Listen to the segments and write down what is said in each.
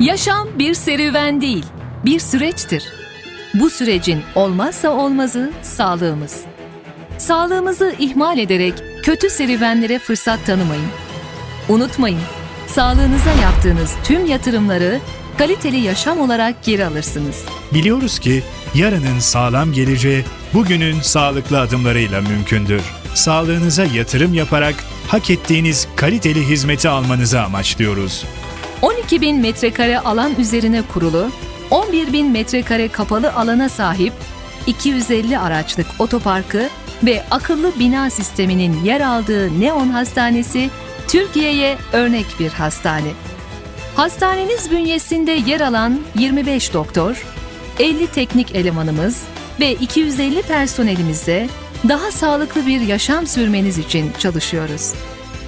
Yaşam bir serüven değil, bir süreçtir. Bu sürecin olmazsa olmazı sağlığımız. Sağlığımızı ihmal ederek kötü serüvenlere fırsat tanımayın. Unutmayın, sağlığınıza yaptığınız tüm yatırımları kaliteli yaşam olarak geri alırsınız. Biliyoruz ki yarının sağlam geleceği bugünün sağlıklı adımlarıyla mümkündür. Sağlığınıza yatırım yaparak hak ettiğiniz kaliteli hizmeti almanızı amaçlıyoruz. 12 bin metrekare alan üzerine kurulu, 11 bin metrekare kapalı alana sahip 250 araçlık otoparkı ve akıllı bina sisteminin yer aldığı Neon Hastanesi Türkiye'ye örnek bir hastane. Hastaneniz bünyesinde yer alan 25 doktor, 50 teknik elemanımız ve 250 personelimizle daha sağlıklı bir yaşam sürmeniz için çalışıyoruz.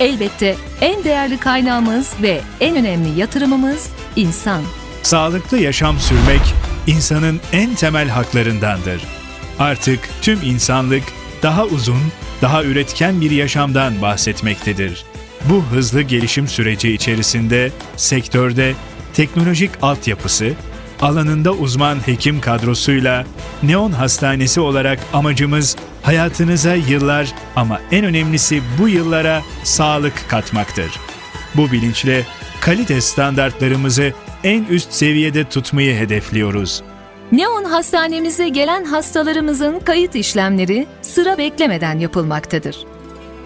Elbette en değerli kaynağımız ve en önemli yatırımımız insan. Sağlıklı yaşam sürmek insanın en temel haklarındandır. Artık tüm insanlık daha uzun, daha üretken bir yaşamdan bahsetmektedir. Bu hızlı gelişim süreci içerisinde sektörde teknolojik altyapısı, alanında uzman hekim kadrosuyla Neon Hastanesi olarak amacımız hayatınıza yıllar ama en önemlisi bu yıllara sağlık katmaktır. Bu bilinçle kalite standartlarımızı en üst seviyede tutmayı hedefliyoruz. Neon hastanemize gelen hastalarımızın kayıt işlemleri sıra beklemeden yapılmaktadır.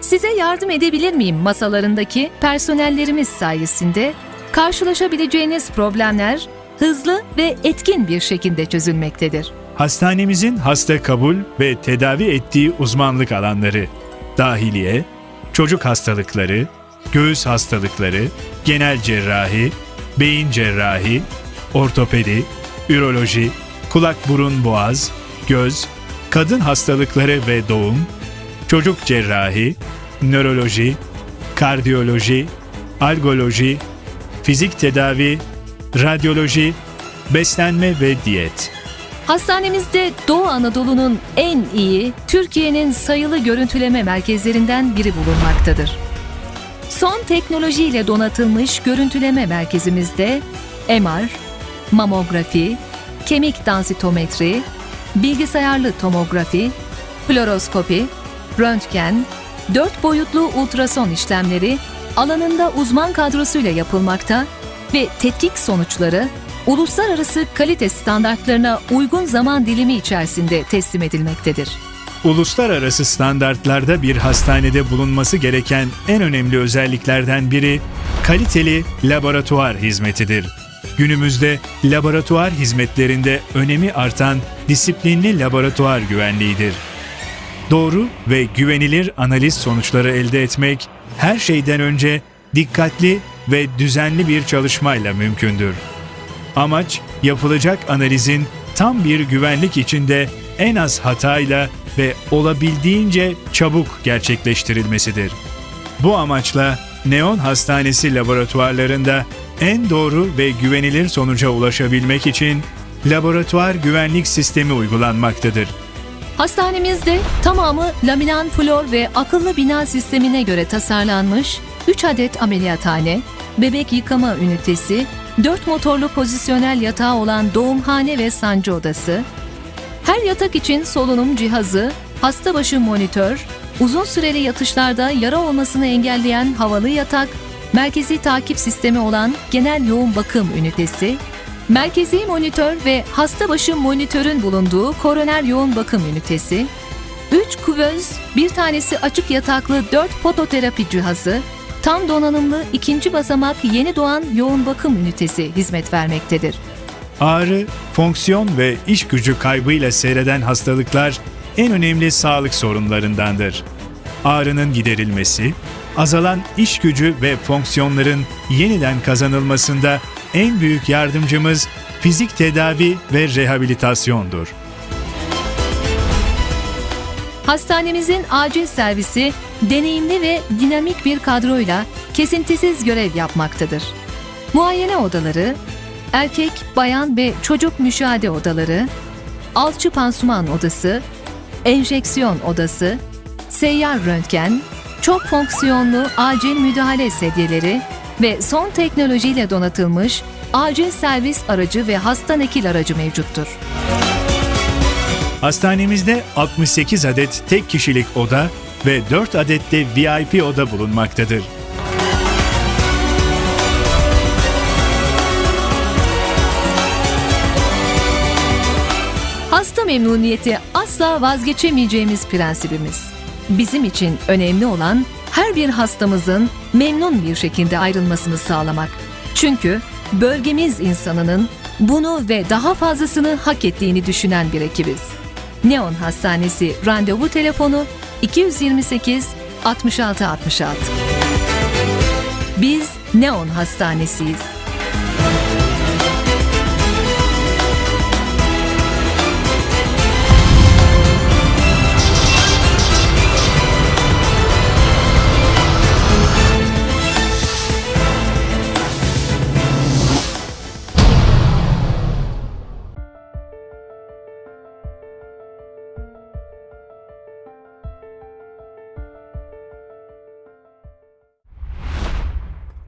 Size yardım edebilir miyim masalarındaki personellerimiz sayesinde karşılaşabileceğiniz problemler hızlı ve etkin bir şekilde çözülmektedir. Hastanemizin hasta kabul ve tedavi ettiği uzmanlık alanları, dahiliye, çocuk hastalıkları, göğüs hastalıkları, genel cerrahi, beyin cerrahi, ortopedi, üroloji, kulak burun boğaz, göz, kadın hastalıkları ve doğum, çocuk cerrahi, nöroloji, kardiyoloji, algoloji, fizik tedavi, radyoloji, beslenme ve diyet. Hastanemizde Doğu Anadolu'nun en iyi, Türkiye'nin sayılı görüntüleme merkezlerinden biri bulunmaktadır. Son teknolojiyle donatılmış görüntüleme merkezimizde MR, mamografi, kemik dansitometri, bilgisayarlı tomografi, fluoroskopi, röntgen, dört boyutlu ultrason işlemleri alanında uzman kadrosuyla yapılmakta ve tetkik sonuçları uluslararası kalite standartlarına uygun zaman dilimi içerisinde teslim edilmektedir. Uluslararası standartlarda bir hastanede bulunması gereken en önemli özelliklerden biri kaliteli laboratuvar hizmetidir. Günümüzde laboratuvar hizmetlerinde önemi artan disiplinli laboratuvar güvenliğidir. Doğru ve güvenilir analiz sonuçları elde etmek her şeyden önce dikkatli ve düzenli bir çalışmayla mümkündür. Amaç yapılacak analizin tam bir güvenlik içinde en az hatayla ve olabildiğince çabuk gerçekleştirilmesidir. Bu amaçla Neon Hastanesi laboratuvarlarında en doğru ve güvenilir sonuca ulaşabilmek için laboratuvar güvenlik sistemi uygulanmaktadır. Hastanemizde tamamı laminan flor ve akıllı bina sistemine göre tasarlanmış 3 adet ameliyathane, bebek yıkama ünitesi, 4 motorlu pozisyonel yatağı olan doğumhane ve sancı odası, her yatak için solunum cihazı, hasta başı monitör, uzun süreli yatışlarda yara olmasını engelleyen havalı yatak, merkezi takip sistemi olan genel yoğun bakım ünitesi, merkezi monitör ve hasta başı monitörün bulunduğu koroner yoğun bakım ünitesi, 3 kuvöz, bir tanesi açık yataklı 4 fototerapi cihazı, tam donanımlı ikinci basamak yeni doğan yoğun bakım ünitesi hizmet vermektedir. Ağrı, fonksiyon ve iş gücü kaybıyla seyreden hastalıklar en önemli sağlık sorunlarındandır. Ağrının giderilmesi, azalan iş gücü ve fonksiyonların yeniden kazanılmasında en büyük yardımcımız fizik tedavi ve rehabilitasyondur. Hastanemizin acil servisi deneyimli ve dinamik bir kadroyla kesintisiz görev yapmaktadır. Muayene odaları, erkek, bayan ve çocuk müşahede odaları, alçı pansuman odası, enjeksiyon odası, seyyar röntgen, çok fonksiyonlu acil müdahale sedyeleri, ve son teknolojiyle donatılmış acil servis aracı ve hasta nakil aracı mevcuttur. Hastanemizde 68 adet tek kişilik oda ve 4 adet de VIP oda bulunmaktadır. Hasta memnuniyeti asla vazgeçemeyeceğimiz prensibimiz. Bizim için önemli olan her bir hastamızın memnun bir şekilde ayrılmasını sağlamak. Çünkü bölgemiz insanının bunu ve daha fazlasını hak ettiğini düşünen bir ekibiz. Neon Hastanesi randevu telefonu 228 66 66. Biz Neon Hastanesiyiz.